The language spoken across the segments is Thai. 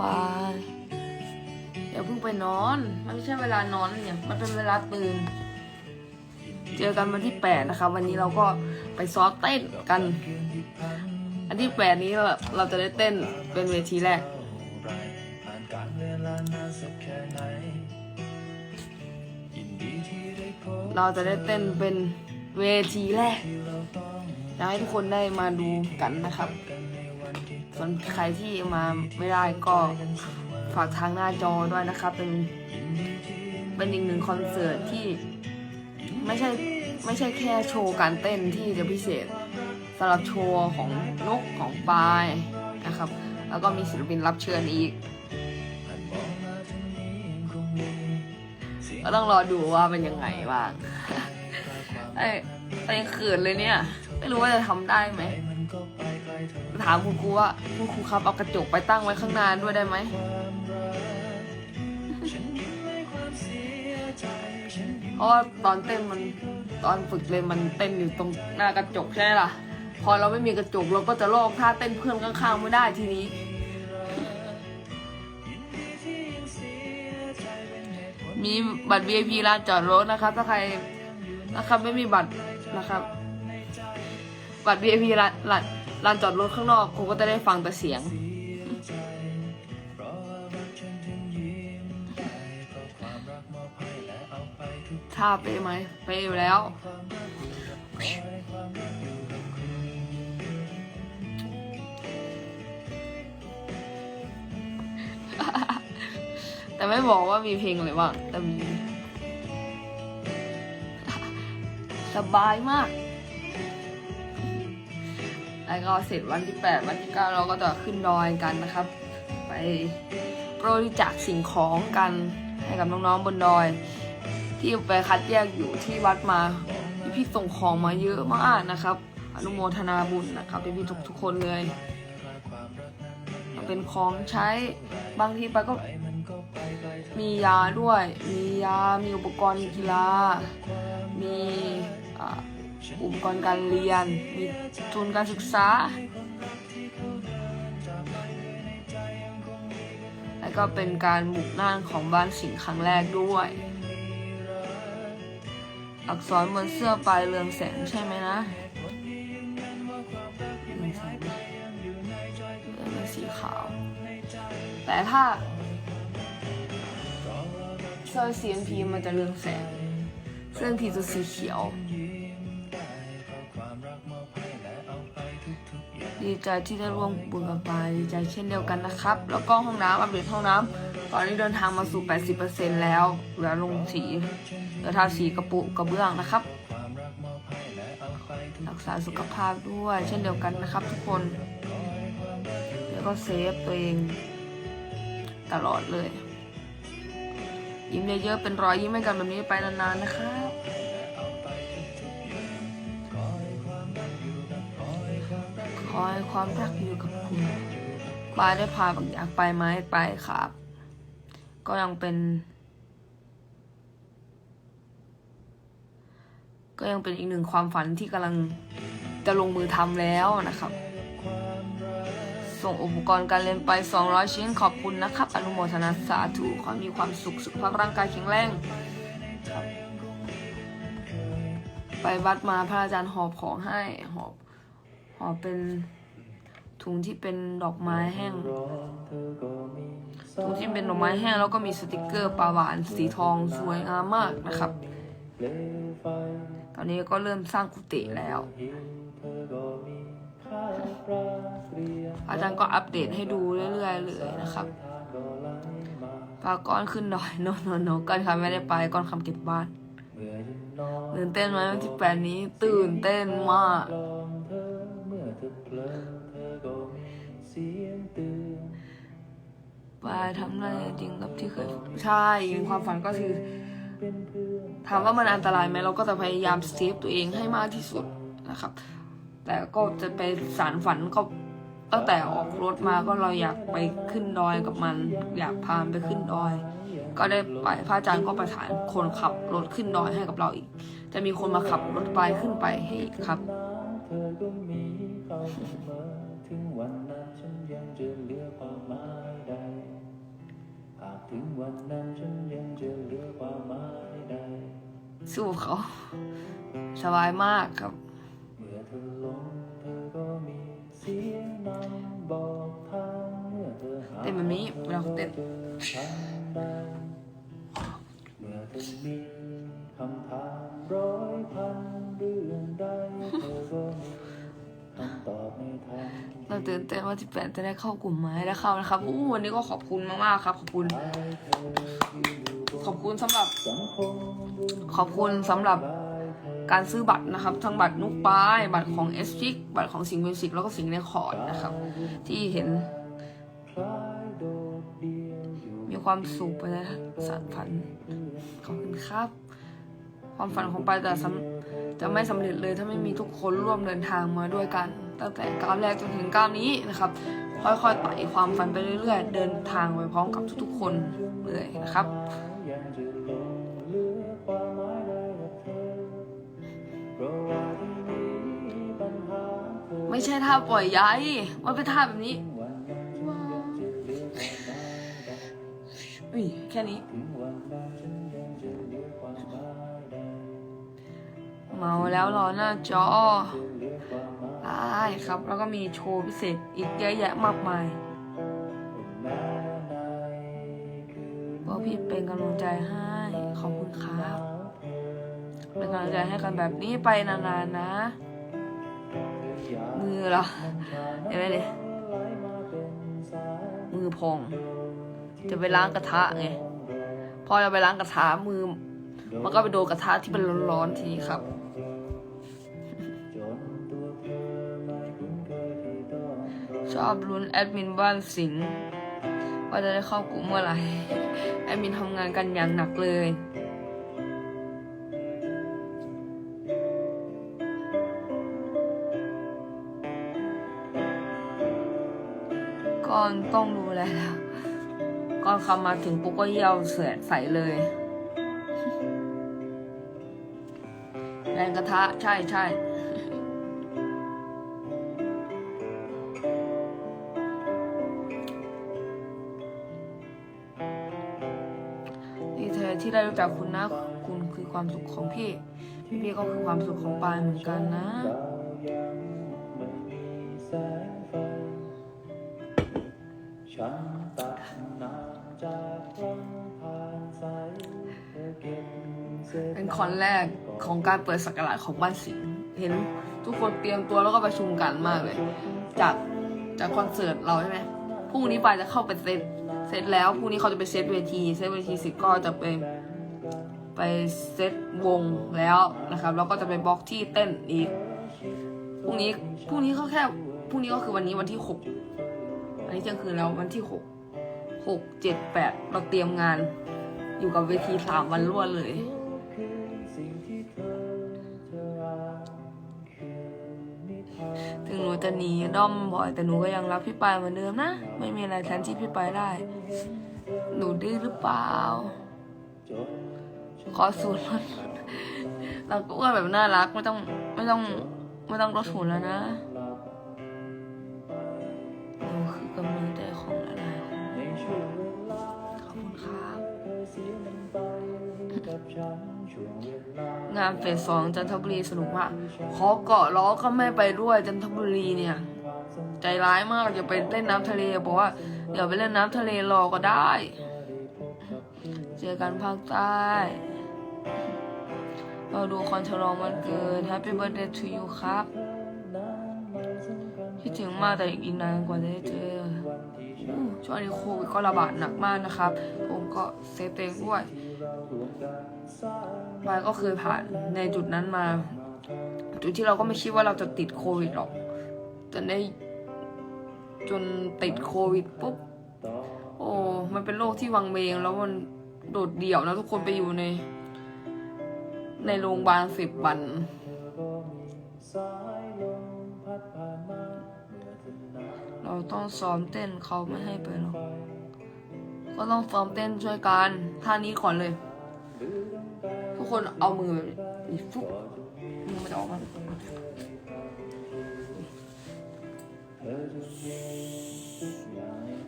ไป อย่าเพิ่งไปนอน มันไม่ใช่เวลานอนเนี่ย มันเป็นเวลาตื่น เจอกันวันที่แปดนะครับวันนี้เราก็ไปซ้อมเต้นกัน อันที่แปดนี้เราเราจะได้เต้นเป็นเวทีแรกเราจะได้เต้นเป็นเวทีแรกอยากให้ทุกคนได้มาดูกันนะครับ ส่วนใครที่มาไม่ได้ก็ฝากทางหน้าจอด้วยนะครับเป็นเป็นอีกหนึ่งคอนเสิร์ตที่ไม่ใช่ไม่ใช่แค่โชว์การเต้นที่จะพิเศษสำหรับโชว์ของนกของปลายนะครับ แล้วก็มีศิลปินรับเชิญอีกก็ต้องรอดูว่าเป็นยังไงบ้างไอ้ไอ้เขินเลยเนี่ย ไม่รู้ว่าจะทำได้ไหม ถามคุณครูว่าคุณครูครับเอากระจกไปตั้งไว้ข้างหน้าด้วยได้ไหมความรักฉันมีความเสียใจฉันมีเพราะว่าตอนเต้นมันตอนฝึกเลยนมันเต้นอยู่ตรงหน้ากระจกใช่ไหมล่ะ พอเราไม่มีกระจกเราก็จะลอกท่าเต้นเพื่อนข้างๆไม่ได้ทีนี้มีบัตร VIP ลานจอดรถนะครับ ถ้าใครนะครับไม่มีบัตรนะครับ บัตร VIP ลาน ลานจอดรถข้างนอกครูก็จะได้ฟังแต่เสียง ท่าเป๊ะไหมเป๊ะอยู่แล้ว แต่ไม่บอกว่ามีเพลงอะไรบ้างแต่มี สบายมาก แล้วก็เสร็จวันที่ 8 วันที่ 9 เราก็จะขึ้นดอยกันนะครับ ไปบริจาคสิ่งของกันให้กับน้องๆบนดอย ที่ไปคัดแยกอยู่ที่วัดมาพี่พี่ๆส่งของมาเยอะมากนะครับ อนุโมทนาบุญนะครับพี่พี่ๆทุกๆคนเลยเป็นของใช้บางทีไปก็มียาด้วย มียา มีอุปกรณ์กีฬา มี อุปกรณ์การเรียน มีทุนการศึกษา แล้วก็เป็นการบุกน่านของบ้านสิงห์ครั้งแรกด้วย อักษรบนเสื้อปลายเรืองแสงใช่ไหมนะเรืองแสงเป็นสีขาว แต่ถ้าเสื้อ CNP มันจะเรืองแสง เสื้อ NP จะสีเขียว ดีใจที่ได้ร่วมบุญกับปายดีใจเช่นเดียวกันนะครับ แล้วก็ห้องน้ำอัปเดตห้องน้ำตอนนี้เดินทางมาสู่ 80%แล้วเหลือลงสีเหลือทาสีกระปุกกระเบื้องนะครับ รักษาสุขภาพด้วยเช่นเดียวกันนะครับ ทุกคน แล้วก็เซฟตัวเองตลอดเลย ยิ้มเยอะๆเป็นรอยยิ้มให้กันแบบนี้ไปนานๆนะครับ ให้ความรักอยู่กับคุณปายได้พาบางอย่างไปไหมไปครับ ก็ยังเป็น ก็ยังเป็นอีกหนึ่งความฝันที่กำลังจะลงมือทำแล้วนะครับ ส่งอุปกรณ์การเรียนไป 200 ชิ้นขอบคุณนะครับ อนุโมทนาสาธุขอให้มีความสุขสุขภาพร่างกายแข็งแรงครับไปวัดมาพระอาจารย์หอบของให้หอบ หอเป็นถุงที่เป็นดอกไม้แห้ง ถุงที่เป็นดอกไม้แห้งแล้วก็มีสติกเกอร์ปลาหวานสีทองสวยงามมากนะครับ ตอนนี้ก็เริ่มสร้างกุฏิแล้ว อาจารย์ก็อัปเดตให้ดูเรื่อยๆเลยนะครับปาก้อนขึ้นดอยโนโนโนก้อนคำไม่ได้ไปก้อนคำเก็บบ้านตื่นเต้นไหมวันที่แปดนี้ตื่นเต้นมาก ปายทำอะไรจริงกับที่เคยใช่ความฝันก็คือถามว่ามันอันตรายไหมเราก็จะพยายามเซฟตัวเองให้มากที่สุดนะครับ แต่ก็จะไปสารฝันก็ตั้งแต่ออกรถมาก็เราอยากไปขึ้นดอยกับมัน อยากพามไปขึ้นดอย ก็ได้ไปพระอาจารย์ก็ประทานคนขับรถขึ้นดอยให้กับเราอีก จะมีคนมาขับรถไปขึ้นไปให้อีกครับ เขาเสมอ ถึงวันนั้นฉันยังจะเหลือความหมายใดถึงวันนั้นฉันยังจะเหลือความหมายใด สู้เขาสบายมากครับ เมื่อเธอลงเธอก็มีเสียงนำบอกทางเมื่อเธอหาเต้นแบบนี้เวลาเขาเต้น ทางใดเมื่อเธอมีคำถามร้อยพันเรื่องใดเธอก็มี เราตื่นเต้นว่าที่แปดจะได้เข้ากลุ่มไหมได้เข้านะครับอู้วันนี้ก็ขอบคุณมากๆครับ ขอบคุณ ขอบคุณสำหรับ ขอบคุณสำหรับการซื้อบัตรนะครับ ทั้งบัตรนุกป้าย บัตรของเอสพิกบัตรของสิงห์มิวสิกแล้วก็สิงห์เรคอร์ดนะครับ ที่เห็น มีความสุขไปในสารฝันขอบคุณครับ ความฝันของปายจะสำจะไม่สำเร็จเลยถ้าไม่มีทุกคนร่วมเดินทางมาด้วยกัน ตั้งแต่ก้าวแรกจนถึงก้าวนี้นะครับ ค่อยๆไต่ความฝันไปเรื่อยๆ เดินทางไปพร้อมกับทุกๆคนเลยนะครับยังจะหลงเหลือความหมายใดกับเธอเพราะว่าที่มีปัญหาเธอไม่ใช่ท่าปล่อยย้ายมันเป็นท่าแบบนี้วันนั้นฉันยังจะเหลือความหมายใดอุ้ยแค่นี้ถึงวันนั้นฉัน เมาแล้วรอหน้าจอจะเหลือความหมายได้ครับ แล้วก็มีโชว์พิเศษอีกเยอะแยะมากมายเพราะพี่เป็นกำลังใจให้ ขอบคุณครับ เป็นกำลังใจให้กันแบบนี้ไปนานๆนะ มือเหรอเห็นไหมดิมือพอง จะไปล้างกระทะไง พอเราไปล้างกระทะมือ มันก็ไปโดนกระทะที่มันร้อนๆทีนี้ครับจนตัวเธอไม่คุ้นเคยที่ต้องรอชอบลุ้นแอดมินบ้านสิงห์ว่าจะได้เข้ากลุ่มเมื่อไหร่แอดมินทำงานกันอย่างหนักเลยก่อนต้องดูแลแล้วก่อนคำมาถึงปุ๊บก็เยี่ยวเสือใส่เลย แรงกระทะ ใช่ใช่ดีเธอที่ได้รู้จักคุณนะ คุณคือความสุขของพี่ พี่พี่ก็คือความสุขของปายเหมือนกันนะฉันตัดน้ำจาก เป็นคอนแรกของการเปิดสักราชของบ้านสิงห์เห็นทุกคนเตรียมตัวแล้วก็ประชุมกันมากเลย จากจากคอนเสิร์ตเราใช่ไหมพรุ่งนี้ไปจะเข้าไปเซตเซตแล้วพรุ่งนี้เขาจะไปเซตเวทีเซตเวทีเสร็จก็จะไปไปเซตวงแล้วนะครับแล้วก็จะไปบล็อกที่เต้นอีกพรุ่งนี้พรุ่งนี้ก็แค่พรุ่งนี้ก็คือวันนี้วันที่หกวันนี้เที่ยงคืนแล้ววันที่หกหกเจ็ดแปดเราเตรียมงานอยู่กับเวทีสามวันรวดเลย นูจะหนีด้อมบ่อยแต่หนูก็ยังรักพี่ปายเหมือนเดิมนะ ไม่มีอะไรแทนที่พี่ปายได้ หนูดื้อหรือเปล่า ขอสูตรลดเราก็อ้วนแบบน่ารักไม่ต้องไม่ต้องไม่ต้องลดหุ่นแล้วนะหนูคือกำลังใจของหลายๆคนในช่วงเวลาขอบคุณครับ งานเฟสสองจันทบุรีสนุกมากขอเกาะล้อก็ไม่ไปด้วยจันทบุรีเนี่ย ใจร้ายมากอย่าไปเล่นน้ำทะเลบอกว่า เดี๋ยวไปเล่นน้ำทะเลรอก็ได้ เจอกันภาคใต้เราดูคอนฉลองวันเกิด Happy Birthday to you ครับคิดถึงมากแต่อีกนานกว่าจะได้เจอช่วงนี้โควิดก็ระบาดหนักมากนะครับ ผมก็เซฟตัวเองด้วย บายก็เคยผ่านในจุดนั้นมา จุดที่เราก็ไม่คิดว่าเราจะติดโควิดหรอกจนได้จนติดโควิดปุ๊บโอ้มันเป็นโรคที่วังเวงแล้วมันโดดเดี่ยวนะทุกคนไปอยู่ใน ในโรงพยาบาลสิบวันสายลมพัดผ่านมาเมื่อเธอหนาวเราต้องซ้อมเต้นเขาไม่ให้ไปหรอก ก็ต้องซ้อมเต้นช่วยกัน ท่านี้ก่อนเลย ทุกคนเอามือแบบนี้ฟุ๊บมือมันจะออกมาเธอจะมี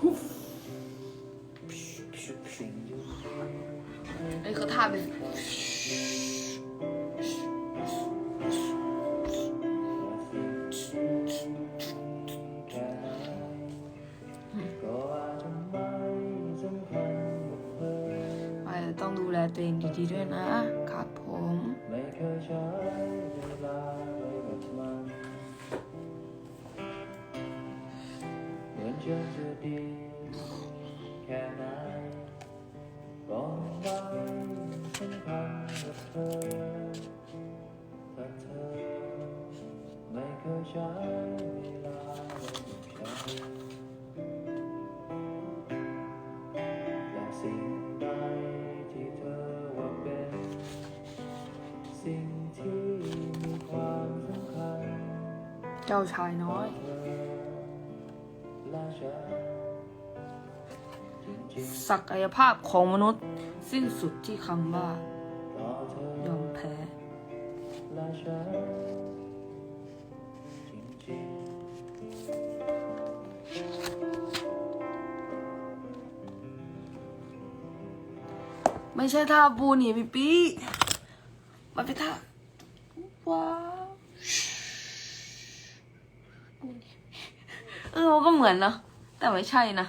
ทุกอย่าท่าไป ต้องดูแลตัวเองดีๆด้วยนะครับผมไม่เคยใช้เวลาไปกับมันเหมือนฉันจะดีแค่ไหนก็ไม่สำคัญกับเธอถ้าเธอไม่เคยใช้ เจ้าชายน้อย ศักยภาพของมนุษย์สิ้นสุดที่คำว่า ยอมแพ้ ไม่ใช่ท่าบูนี่พี่ปีมันเป็นท่าว้าวเออมันก็เหมือนเนะแต่ไม่ใช่นะ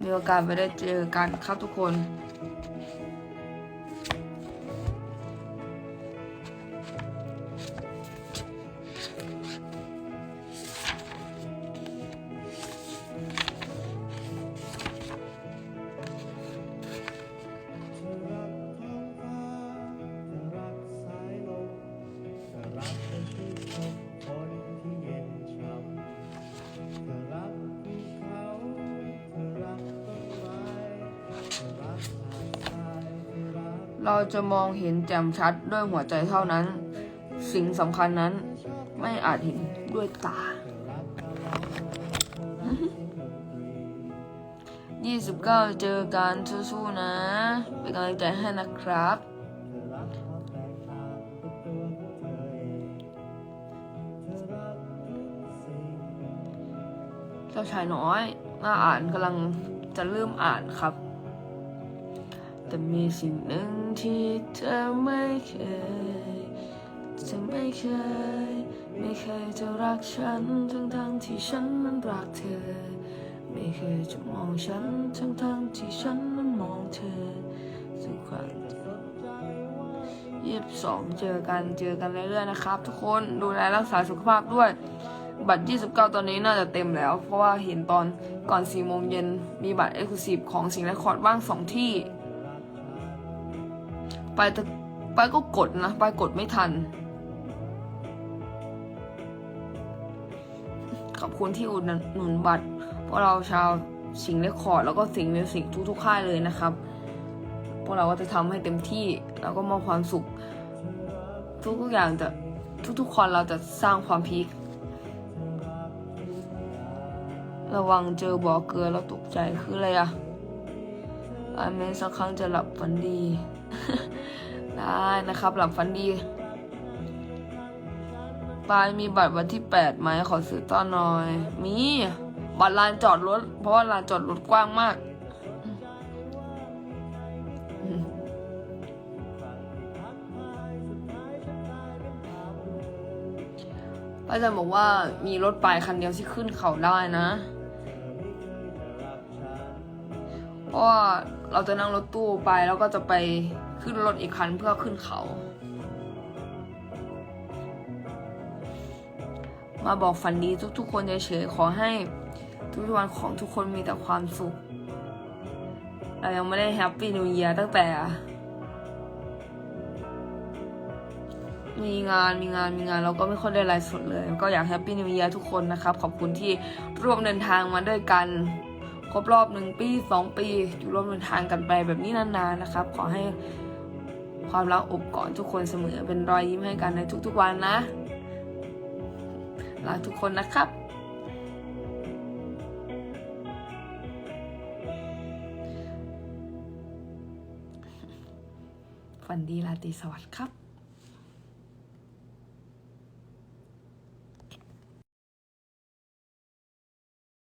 มีโอกาสไปได้เจอกันครับทุกคน เราจะมองเห็นแจ่มชัดด้วยหัวใจเท่านั้น สิ่งสำคัญนั้นไม่อาจเห็นด้วยตา 29 เจอกันสู้ๆนะ เป็นกำลังใจให้นะครับ เจ้าชายน้อยน่าอ่านกำลังจะเริ่มอ่านครับ แต่มีสิ่งหนึ่งที่เธอไม่เคยเธอไม่เคย ไม่เคยจะรักฉัน ทั้งทั้งที่ฉันนั้นรักเธอ ไม่เคยจะมองฉัน ทั้งทั้งที่ฉันนั้นมองเธอทุกครั้งยี่สิบสองเจอกันเจอกันเรื่อยๆนะครับ ทุกคนดูแลรักษาสุขภาพด้วย บัตร 29 ตอนนี้น่าจะเต็มแล้ว เพราะว่าเห็นตอนก่อน4โมงเย็นมีบัตรเอ็กซ์คลูซีฟของสิงห์และคอร์ดว่างสองที่ ไปแต่ไปก็กดนะไปกดไม่ทัน ขอบคุณที่อุดหนุนบัตรพวกเราชาวสิงเรคคอร์ดแล้วก็สิงห์มิวสิกทุกๆค่ายเลยนะครับ พวกเราก็จะทำให้เต็มที่แล้วก็มอบความสุข ทุกๆอย่างจะทุกๆคนเราจะสร้างความพีคระวังเจอบ่อเกลือแล้วตกใจคืออะไรอะ อาเมนสักครั้งจะหลับฝันดี ได้นะครับ หลับฝันดีปายมีบัตรวันที่แปดไหมขอซื้อต้อนหน่อย มี บัตรลานจอดรถ เพราะว่าลานจอดรถกว้างมากอืมป้าจะบอกว่ามีรถไปคันเดียวที่ขึ้นเขาได้นะ เพราะว่าเราจะนั่งรถตู้ไปแล้วก็จะไปขึ้นรถอีกคันเพื่อขึ้นเขา มาบอกฝันดีทุกๆ คนเฉยๆขอให้ทุกๆวันของทุกคนมีแต่ความสุขเรายังไม่ได้แฮปปี้นิวเ a ียร์ตั้งแต่ มีงานมีงานมีงานเราก็ไม่ค่อยได้ไลฟ์สดเลย ก็อยากแฮปปี้นิวเ a ียร์ทุกคนนะครับ ขอบคุณที่ร่วมเดินทางมาด้วยกัน ครบรอบหนึ่งปีสองปี อยู่ร่วมเดินทางกันไปแบบนี้นานๆนะครับ ขอให้ความรักอบกอดทุกคนเสมอเป็นรอยยิ้มให้กันในทุกๆวันนะลาทุกคนนะครับ ฝันดีราตรีสวัสดิ์ครับ